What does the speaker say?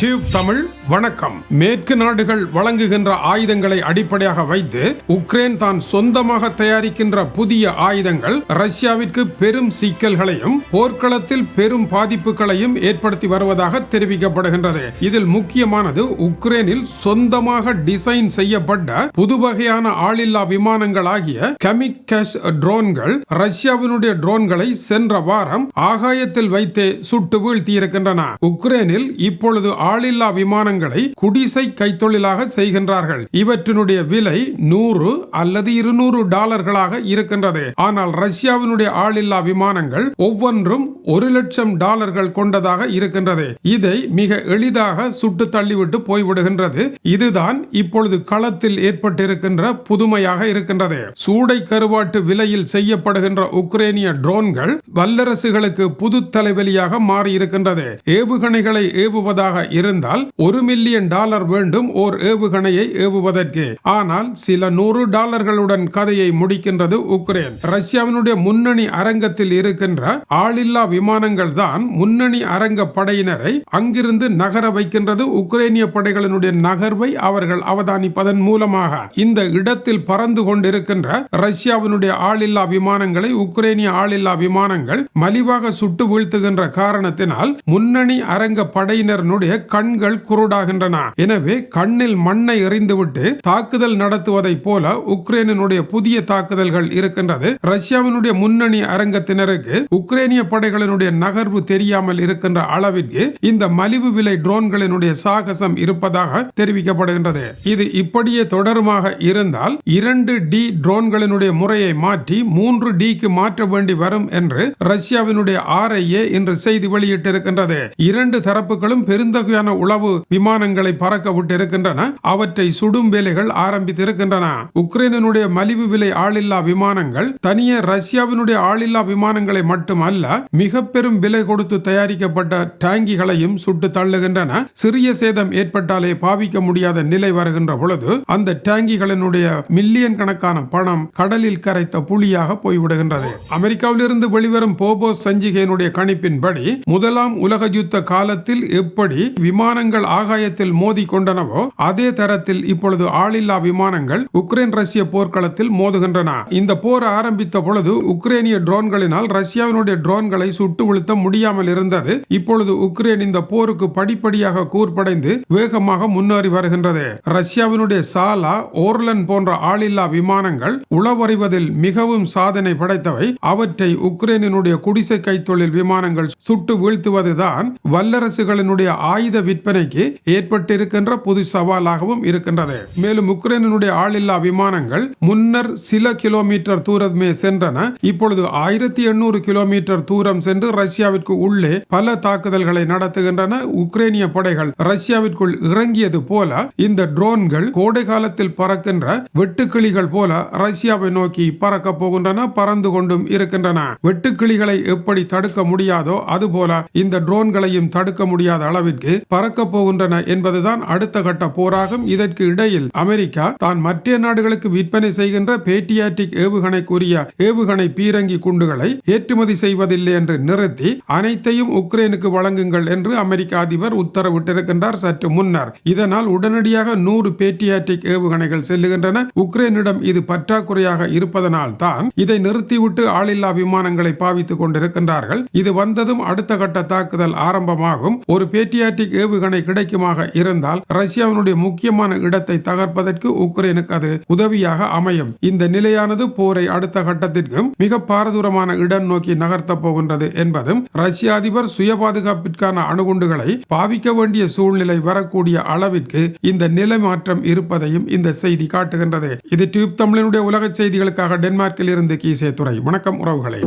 Tube Tamil வணக்கம். மேற்கு நாடுகள் வழங்குகின்ற ஆயுதங்களை அடிப்படையாக வைத்து உக்ரைன் தான் சொந்தமாக தயாரிக்கின்ற புதிய ஆயுதங்கள் ரஷ்யாவிற்கு பெரும் சிக்கல்களையும் போர்க்களத்தில் பெரும் பாதிப்புகளையும் ஏற்படுத்தி வருவதாக தெரிவிக்கப்படுகின்றது. இதில் முக்கியமானது உக்ரைனில் சொந்தமாக டிசைன் செய்யப்பட்ட புது வகையான ஆளில்லா விமானங்கள் ஆகிய கமிகேஷ் ட்ரோன்கள் ரஷ்யாவினுடைய ட்ரோன்களை சென்ற வாரம் ஆகாயத்தில் வைத்தே சுட்டு வீழ்த்தியிருக்கின்றன. உக்ரைனில் இப்பொழுது ஆளில்லா விமானங்களை குடிசை கைத்தொழிலாக செய்கின்றார்கள். இவற்றினுடைய விலை நூறு அல்லது இருநூறு டாலர்களாக இருக்கின்றது. ஆனால் ரஷ்யாவினுடைய ஆளில்லா விமானங்கள் ஒவ்வொன்றும் ஒரு லட்சம் டாலர்கள் கொண்டதாக இருக்கின்றது. இதை மிக எளிதாக சுட்டு தள்ளிவிட்டு போய்விடுகின்றது. இதுதான் இப்பொழுது களத்தில் ஏற்பட்டிருக்கின்ற புதுமையாக இருக்கின்றது. சூடை கருவாட்டு விலையில் செய்யப்படுகின்ற உக்ரேனிய ட்ரோன்கள் வல்லரசுகளுக்கு புது தலைவலியாக மாறி இருக்கின்றது ஏவுகணைகளை ஏவுவதாக இருந்தால் ஒரு மில்லியன் டாலர் வேண்டும் ஓர் ஏவுகணையை ஏவுவதற்கு. ஆனால் சில நூறு டாலர்களுடன் கதையை முடிக்கின்றது உக்ரைன். ரஷ்யாவினுடைய முன்னணி அரங்கத்தில் இருக்கின்ற ஆளில்லா விமானங்கள் தான் முன்னணி அரங்க படையினரை அங்கிருந்து நகர வைக்கின்றது உக்ரைனிய படைகளினுடைய நகர்வை அவர்கள் அவதானிப்பதன் மூலமாக. இந்த இடத்தில் பறந்து கொண்டிருக்கின்ற ரஷ்யாவினுடைய ஆளில்லா விமானங்களை உக்ரைனிய ஆளில்லா விமானங்கள் மலிவாக சுட்டு வீழ்த்துகின்ற காரணத்தினால் முன்னணி அரங்க படையினருடைய கண்கள் குருடாகின்றன. எனவே கண்ணில் மண்ணை எறிந்துவிட்டு தாக்குதல் நடத்துவதை போல உக்ரைனுடைய புதிய தாக்குதல்கள் இருக்கின்றது. ரஷ்யாவினுடைய முன்னணி அரங்கத்தினருக்கு உக்ரைனிய படைகளினுடைய நகர்வு தெரியாமல் இருக்கின்ற அளவிற்கு இந்த மலிவு விலை ட்ரோன்களினுடைய சாகசம் இருப்பதாக தெரிவிக்கப்படுகின்றது. இது இப்படியே தொடருமாக இருந்தால் இரண்டு டி ட்ரோன்களினுடைய முறையை மாற்றி மூன்று டிக்கு மாற்ற வேண்டி வரும் என்று ரஷ்யாவினுடைய ஆர்ஐஏ இன்று செய்தி வெளியிட்டிருக்கின்றது. இரண்டு தரப்புகளும் பெருந்தொகையான உளவு விமானங்களை பறக்க விட்டிருக்கின்றன. அவற்றை சுடும் வேலைகள் ஆரம்பித்திருக்கின்றன. உக்ரைனுடைய மலிவு விலை ஆளில்லா விமானங்கள் தனியே ரஷ்யாவினுடைய ஆளில்லா விமானங்களை மட்டுமல்ல மிக பெரும் விலை கொடுத்து தயாரிக்கப்பட்ட டேங்கிகளையும் சுட்டு தள்ளுகின்றன. சிறிய சேதம் ஏற்பட்டாலே பாவிக்க முடியாத நிலை வருகின்ற பொழுது அந்த டேங்கிகளினுடைய மில்லியன் கணக்கான பணம் கடலில் கரைத்த புலியாக போய்விடுகின்றது. அமெரிக்காவிலிருந்து வெளிவரும் போபோஸ் சஞ்சிகையினுடைய கணிப்பின்படி முதலாம் உலக யுத்த காலத்தில் எப்படி விமானங்கள் ஆகாயத்தில் மோதி கொண்டனவோ அதே தரத்தில் இப்பொழுது ஆளில்லா விமானங்கள் உக்ரைன் ரஷ்ய போர்க்களத்தில் மோதுகின்றன. இந்த போர் ஆரம்பித்த பொழுது உக்ரைனிய ட்ரோன்களினால் ரஷ்யாவினுடைய ட்ரோன்களை சுட்டு வீழ்த்த முடியாமல் இருந்தது. இப்பொழுது உக்ரைன் இந்த போருக்கு படிப்படியாக கூர்படைந்து வேகமாக முன்னேறி வருகின்றது. ரஷ்யாவினுடைய சாலா ஓர்லன் போன்ற ஆளில்லா விமானங்கள் உளவறிவதில் மிகவும் சாதனை படைத்தவை. அவற்றை உக்ரைனினுடைய குடிசை கைத்தொழில் விமானங்கள் சுட்டு வீழ்த்துவதுதான் வல்லரசுகளினுடைய ஆயுத ஆயுத விற்பனைக்கு ஏற்பட்டிருக்கின்ற புது சவாலாகவும் இருக்கின்றது. மேலும் உக்ரைனுடைய ஆளில்லா விமானங்கள் முன்னர் சில கிலோமீட்டர் தூரமே சென்றன. இப்பொழுது ஆயிரத்தி எண்ணூறு கிலோமீட்டர் தூரம் சென்று ரஷ்யாவிற்கு உள்ளே பல தாக்குதல்களை நடத்துகின்றன. உக்ரைனிய படைகள் ரஷ்யாவிற்குள் இறங்கியது போல இந்த ட்ரோன்கள் கோடை காலத்தில் பறக்கின்ற வெட்டுக்கிளிகள் போல ரஷ்யாவை நோக்கி பறக்க போகின்றன பறந்து கொண்டும் இருக்கின்றன. வெட்டுக்கிளிகளை எப்படி தடுக்க முடியாதோ அதுபோல இந்த ட்ரோன்களையும் தடுக்க முடியாத அளவிற்கு பறக்க போகின்றன என்பதுதான் அடுத்த கட்ட போராகும். இதற்கு இடையில் அமெரிக்கா தான் மற்ற நாடுகளுக்கு விற்பனை செய்கின்ற பேட்டியாட்டிக் ஏவுகணைக்குரிய ஏவுகணை பீரங்கி குண்டுகளை ஏற்றுமதி செய்வதில்லை என்று நிறுத்தி அனைத்தையும் உக்ரைனுக்கு வழங்குங்கள் என்று அமெரிக்க அதிபர் உத்தரவிட்டிருக்கின்றார் சற்று முன்னர். இதனால் உடனடியாக நூறு பேட்டியாட்டிக் ஏவுகணைகள் செல்லுகின்றன. உக்ரைனிடம் இது பற்றாக்குறையாக இருப்பதனால் தான் இதை நிறுத்திவிட்டு ஆளில்லா விமானங்களை பாவித்துக் கொண்டிருக்கின்றார்கள். இது வந்ததும் அடுத்த கட்ட தாக்குதல் ஆரம்பமாகும். ஒரு பேட்டியாட்டிக் ஏவுகணை கிடைக்குமாக இருந்தால் ரஷ்யாவினுடைய முக்கியமான இடத்தை தகர்ப்பதற்கு உக்ரைனுக்கு அது உதவியாக அமையும். இந்த நிலையானது போரை அடுத்த கட்டத்திற்கும் மிக பாரதூரமான இடம் நோக்கி நகர்த்த போகின்றது என்பதும் ரஷ்ய அதிபர் சுய பாதுகாப்பிற்கான அணுகுண்டுகளை பாவிக்க வேண்டிய சூழ்நிலை வரக்கூடிய அளவிற்கு இந்த நிலை மாற்றம் இருப்பதையும் இந்த செய்தி காட்டுகின்றது. இது டியூப் தமிழனுடைய உலக செய்திகளுக்காக டென்மார்க்கில் இருந்து கீசே துறை வணக்கம் உறவுகளே.